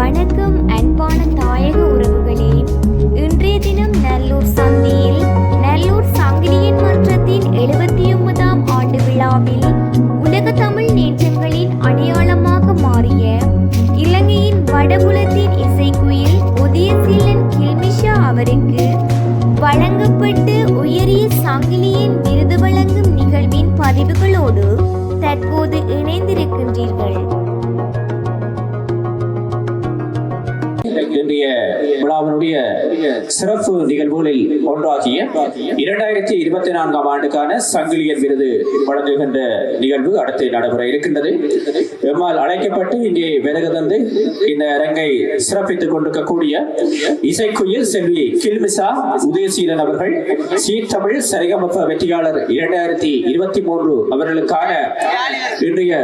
வணக்கம் அன்பான தாயக உறவுகளே. இன்றைய தினம் நல்லூர் சந்தியில் நல்லூர் சங்கிலியன் மன்றத்தின் எழுபத்தி ஒன்பதாம் ஆண்டு விழாவில் உலக தமிழ் நேற்றங்களின் அடையாளமாக மாறிய இலங்கையின் வடபுலத்தின் இசைக்குயில் உதயசீலன் கில்மிஷா அவருக்கு வழங்கப்பட்டு உயரிய சங்கிலியின் விருது வழங்கும் நிகழ்வின் பதிவுகளோடு தற்போது இணைந்திருக்கின்றீர்கள். இன்றைய விழாவினுடைய சிறப்பு நிகழ்வுகளில் ஒன்றாகிய இரண்டாயிரத்தி இருபத்தி நான்காம் ஆண்டுக்கான சங்கிலியன் விருது வழங்குகின்ற நிகழ்வு அடுத்து நடைபெற இருக்கின்றது. எம்மால் அழைக்கப்பட்டு இங்கே விலகு தந்து இந்த அரங்கை சிறப்பித்துக் கொண்டிருக்கக்கூடிய இசைக்குயில் செல்வி கில்மிசா உதயசீலன் அவர்கள் சீர்தமிழ் சரிகமப்ப வெற்றியாளர் இரண்டாயிரத்தி இருபத்தி மூன்று அவர்களுக்கான இன்றைய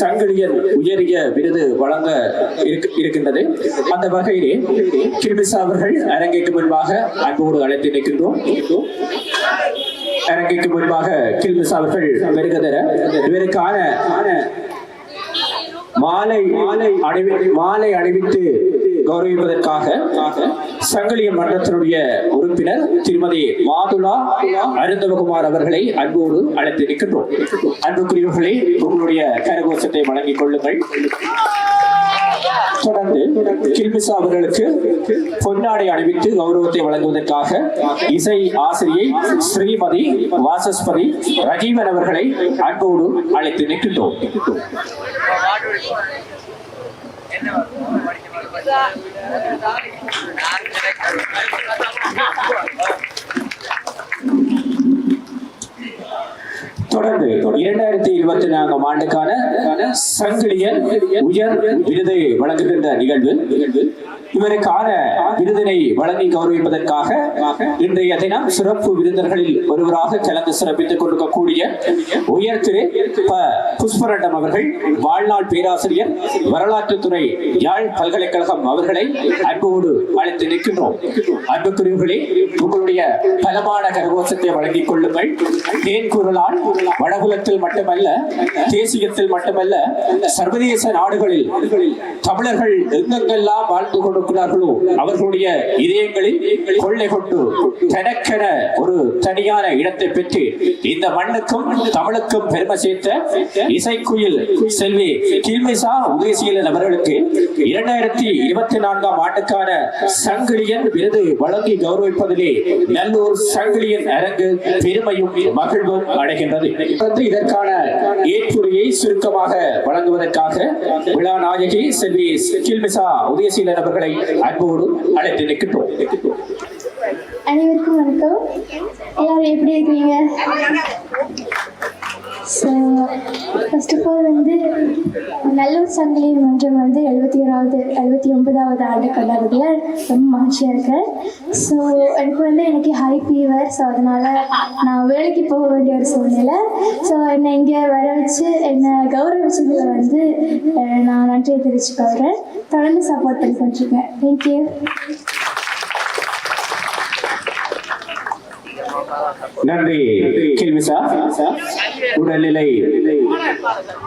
சங்கிலியன் உயரிய விருது வழங்க இருக்கின்றது. அந்த வகையிலே கிருமிசா அவர்கள் அரங்கிற்கு முன்பாக அன்போடு அழைத்து நிற்கின்றோம். அரங்கிற்கு முன்பாக கில்மிசா அவர்கள் வருக தர இவருக்கான மாலை மாலை அணிவி மாலை அணிவித்து கௌரவிப்பதற்காக சங்கிலிய மன்றத்தினுடைய உறுப்பினர் திருமதி மாதுலா அருந்தவகுமார் அவர்களை அன்போடு அழைத்து நிற்கின்றோம். அன்புக்குரியவர்களே உங்களுடைய கரகோஷத்தை வழங்கிக் கொள்ளுங்கள். தொடர்ந்து கில்மிசா அவர்களுக்கு பொன்னாடை அணிவித்து கௌரவத்தை வழங்குவதற்காக இசை ஆசிரியை ஸ்ரீமதி வாசஸ்பதி ரஜீவன் அவர்களை அன்போடு அழைத்து நிற்கின்றோம். தொடர்ந்து இரண்டாயிரத்தி இருபத்தி நான்காம் ஆண்டுக்கான சங்கிலியன் உயர் விருது வழங்குகின்ற நிகழ்வு. இவருக்கான விருதினை வழங்கி கௌரவிப்பதற்காக இன்றைய தினம் சிறப்பு விருந்தர்களில் ஒருவராக கலந்து சிறப்பித்துக் கொண்டிருக்கக்கூடிய உயர் திரு புஷ்பரண்டம் அவர்கள் வாழ்நாள் பேராசிரியர் வரலாற்றுத்துறை யாழ் பல்கலைக்கழகம் அவர்களை அன்போடு அழைத்து நிற்கின்றோம். அன்புக்குரியவர்களே உங்களுடைய பலமான கரகோஷத்தை வழங்கிக் கொள்ளுங்கள். தேன் குரலால் வடகுலத்தில் மட்டுமல்ல தேசியத்தில் மட்டுமல்ல சர்வதேச நாடுகளில் தமிழர்கள் எங்கெங்கெல்லாம் வாழ்ந்து கொண்டிருக்கிறார்களோ அவர்களுடைய இதயங்களில் கொள்ளை கொண்டு தனக்கென ஒரு தனியான இடத்தை பெற்று இந்த மண்ணுக்கும் தமிழுக்கும் பெருமை சேர்த்த இசைக்குயில் செல்வி கில்மிசா உதயசீலன் அவர்களுக்கு இரண்டாயிரத்தி இருபத்தி நான்காம் ஆண்டுக்கான சங்கிலியன் விருது வழங்கி கௌரவிப்பதிலே நல்லூர் சங்கிலியன் அரங்கு பெருமையும் மகிழ்வும் அடைகின்றது. தொடர்ந்து இதற்கான ஏற்புரையை சுருக்கமாக வழங்குவதற்காக விழா நாயகி செல்வி கில்மிசா உதயசீலன் அவர்களை அன்போடு அழைத்து நிற்கின்றோம். அனைவருக்கும் வணக்கம். எல்லாரும் எப்படி இருக்கீங்க? ஸோ ஃபர்ஸ்ட் ஆஃப் ஆல் வந்து நல்லூர் சங்கிலி மன்றம் வந்து எழுபத்தி ஓராவது எழுபத்தி ஒன்பதாவது ஆண்டு கொண்டாடுறதுல ரொம்ப மகிழ்ச்சியாக இருக்கேன் ஸோ எனக்கு வந்து எனக்கு ஹை ஃபீவர் ஸோ அதனால் நான் வேலைக்கு போக வேண்டிய ஒரு சூழ்நிலை. ஸோ என்னை இங்கே வர வச்சு என்னை கௌரவிச்சதில் வந்து நான் நன்றியை தெரிவிச்சுக்கொள்கிறேன் தொடர்ந்து சப்போர்ட் பண்ணி கொண்டிருக்கேன் தேங்க்யூ நன்றி. சார் உடல்நிலை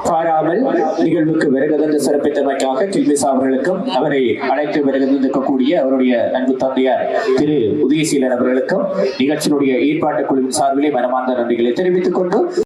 பாராமல் நிகழ்வுக்கு வருகதந்து சிறப்பித்தமைக்காக கில்மிசா அவர்களுக்கும் அவரை அழைத்து வருகதந்திருக்கக்கூடிய அவருடைய அன்பு தந்தையார் திரு உதயசீலன் அவர்களுக்கும் நிகழ்ச்சியினுடைய ஏற்பாட்டு குழுவின் சார்பிலே மனமார்ந்த நன்றிகளை தெரிவித்துக் கொண்டு